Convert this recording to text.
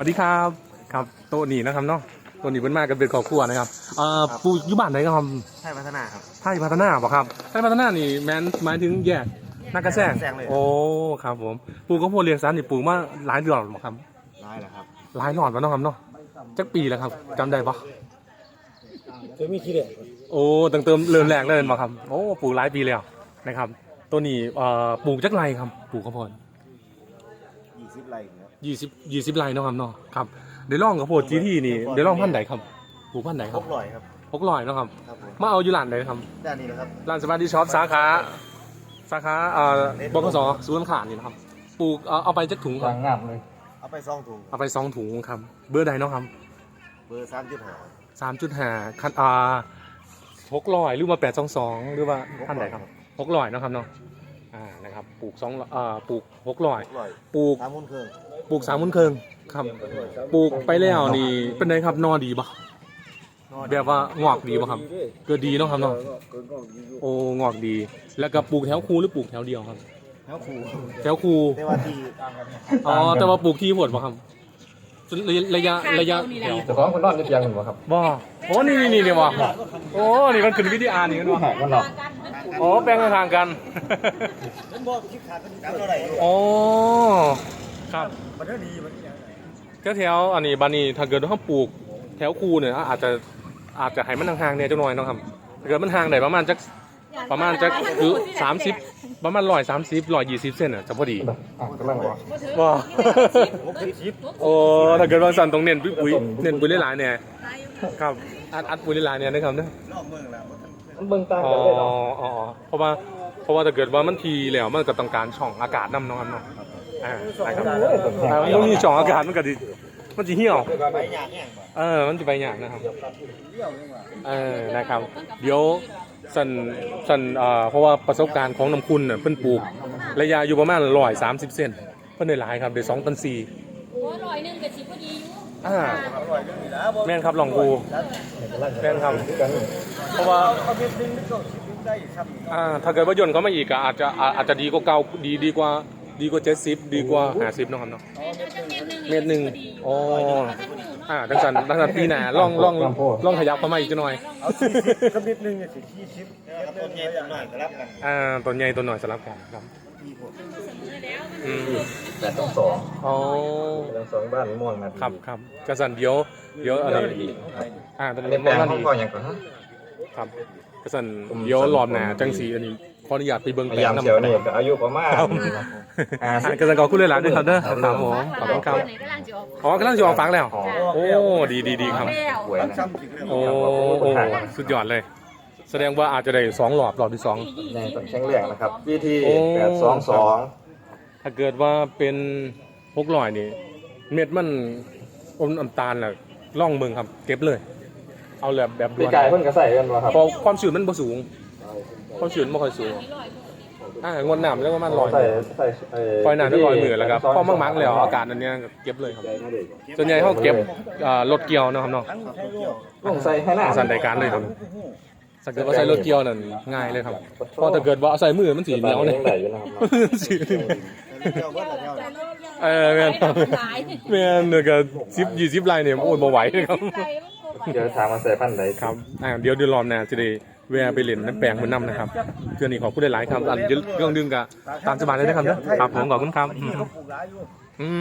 วัสดีครับครับโต๊ะนี้นะครับเนาะโต๊ะนี้เป็นมากันเป็นครอบครัวนะครับเอ่อปูอยู่บ้านไหนครับใช่พัฒนาครับไทยพัฒนาบ่ครับไทยพัฒนานี่แมนหมายถึงแยกนักกระแซงแซงเลยโอ้ครับผมปูก็พวกเรียงสารนี่ปูมาหลายเดือนบ่ครับได้แล้วครับหลายหลอดแล้วเนาะครับเนาะจักปีแล้วครับจำได้ปะจะมีขี้เหร่โอ้ตั้งเติมเริ่มแรกเลยบ่ครับโอ้ปลูกหลายปีแล้วนะครับ ตัวนี้เอ่อปลูกจักไรครับปลูกข้าวโพดยี่สิบไร่ครับ ยี่สิบยี่สิบไรเนาะครับเนาะครับเดี๋ยวลองข้าวโพดจีที่นี่เดี๋ยวลองพันธุ์ไหนครับปลูกพันธุ์ไหนคครัรบบลอยครับพกลอยเนาะครับครับผมมาเอาอยู่ร้านไหนครับด้านนี้นะครับ ร้านสปาร์ตี้ช็อปสาขาสาขาเอ่อบกสศูนย์ขาดนี่นะครับปลูกเอาเอาไปจักถุงครับงามเลย เอาไปซองถุงเอาไปสองถุงครับเบอร์ใดเนาะครับเบอร์สามจุดห้าสามจุดห้าคันอ่าหกลอยหรือว่าแปดสองสองหรือว่าท่านไหนครับหกลอยเนาะครับเนาะอ่านะครับปลูกสองอ่าปลูกหกลอยลอยปลูก สามคนเครื่อง ปลูกสามมุนเคิงครับ ปลูกไปแล้วนี่เป็นไงครับนอดีปะแบบว่างอกดีปะครับ เกิดดีเนาะครับเนาะโอ้งอกดี แล้วก็ปลูกแถวคูหรือปลูกแถวเดียวครับแล้วครูแถวคูแต่ว่าที่อ๋อแต่ว่าปลูกที่หมดปะครับระยะระยะระยะแถวแต่ของคนนอนจะเพียงหนึ่งบ่ครับบ่โอ้นี่นี่นี่นี่วะโอ้นี่มันขึ้นวิดีอาร์นี่กันวะมันหรอกโอ้แปลงทางกันผมบอก คิดขาดเป็นเท่าไหร่อยู่โอ้ครับ มันก็ดีมันก็แถวอันนี้บานี้ถ้าเกิดว่าเขาปลูก แถวคูเนี่ยอาจจะอาจจะให้มันห่างๆเนี่ยจังหน่อยเนาะครับถ้าเกิดมันห่างไหนประมาณจักประมาณจักคือสามสิบประมาณร้อยสามสิบร้อยยี่สิบเซนอะจะพอดีอะกำลังว่าว้าหกสิบสิบโอ้ถ้าเกิดว่าสั่นตรงเน้นปุ๋ยเน้นปุ๋ยหลายๆเนี่ยครับอัดอัดปุ๋ยหลายๆเนี่ยนะครับเนาะรอบเมืองแล้วมันเบิ่งต่างอ๋อกันเลยเนาะอ๋ออ๋อเพราะว่าเพราะว่าถ้าเกิดว่ามันทีแล้วมันก็ต้องการช่องอากาศนำเนาะครับเนาะอ่านะครับ อ่ามันต้องมีช่องอากาศมันก็ดิมันจะเหี่ยว ไปยากแห้งป่ะเออ มันจะไปอย่างนะครับเออ นะครับ เดี๋ยวสันสันเอ่อเพราะว่าประสบการณ์ของน้ำคุณเน่ะเพิ่นปลูก ระยะอยู่ประมาณร้อยสามสิบเซนเพิ่นได้หลายครับได้สองตันสี่โอ้ร้อยหนึ่งกับสิบพอดีอยู่อ่า อร่อยก็มีแล้วแม่นครับลองกูแม่นครับ เพราะว่าเอาเม็ดนึงไม่ต้องสิบได้ครับอ่า ถ้าเกิดว่าย่นเขามาอีกก็อาจจะอาอาจจะดีกว่าเก่าดีดีกว่า ดีกว่าเจ็ดสิบดีกว่าห้าสิบนาะครับเนาะเมตรหนึ่งอ๋ออ่าดังสันดังสันปีหน้าล่องล่องล่องขยับเข้ามาอีกจะหน่อยเอาสี่สิบก็เม็ดนึงเนี่ยสี่ยี่สิบนะครับต้นใหญ่ต้นน้อยก็รับกันอ่าตัวใหญ่ตัวหน่อยสลับกันครับอืมแปดสองสองอ๋อแปดสองสองบ้านม่วงนะครับครับกระสันเดี๋ยวเดี๋ยวอะไรอ่าตอนอันนี้นี้แปลงมาขดีองพ่ออย่างก่อนฮะครับ กระสันเดี๋ยวรอบหน้าจังสีอันนี้ขออนุญาตไปเบิ่งพแปลยางยามน้ำเสียวกันนี่นะครับก็อายุประมาณครับอ่าอ่ากระสันขอบคุณเลยหลายด้วยครับเด้อครับผมขอบคุณครับไหนกำลังจะออกอ๋อกำลังจะออกฟังแล้วอ๋อโอ้ดีดีดีครับ แล้วสวยนะซ้ำถึงโอ้โอ้สุดยอดเลย แสดงว่าอาจจะได้สองรอบรอบที่สอง ในต้นแข็งแรงนะครับวิธีโอ้ แปดสองสองถ้าเกิดว่าเป็นพกลอยนี่ เม็ดมันอมน้ำตาลแหละล่องเมืองครับ เก็บเลย เอาแบบแบบด่ปีวนกายเพิ่นก็ใส่กันวะครับเพราะความชื้นมันบ่สูง ความชื้นไม่ค่อยสูงอ่างดน้ำแล้วประมาณร้อยใส่ใส่ไอ้ปล่อยน้ำได้ร้อยมือแล้วครับพอมักๆแล้วอากาศอันเนี้ยเก็บเลยครับ ส่วนใหญ่เขาเก็บอ่ารถเกี่ยวนะครับเนาะทั้งไทยโลกต้องใส่ให้หน้า สันใดการเลยครับถ้าเกิดว่าใส่รถเกี่ยวนั่นง่ายเลยครับเพราะถ้าเกิดว่าเอาใส่มือมันสีเหนียวเนี่ยยังได้อยู่นะครับ สีเที่ยวเมื่อไหร่เที่ยว เออแม่นครับหลายแม่นเนี่ยก็สิบยี่สิบลายเนี่ยโอ้ยบ่ไหวเลยครับ เดี๋ยวถามมาใส่พันธุ์ใดครับอ่าเดี๋ยวเดี๋ยวรอบหน้าจะได้แวะไปเล่นน้ำแปลงเหมือนน้ำนะครับเพื่อนนี่ขอพูดได้หลายครับอันเดี๋ยวเรื่องดึงกะตามสบายเลยนะครับเด้อครับผมขอบคุณครับที่เขาปลูกร้ายอยู่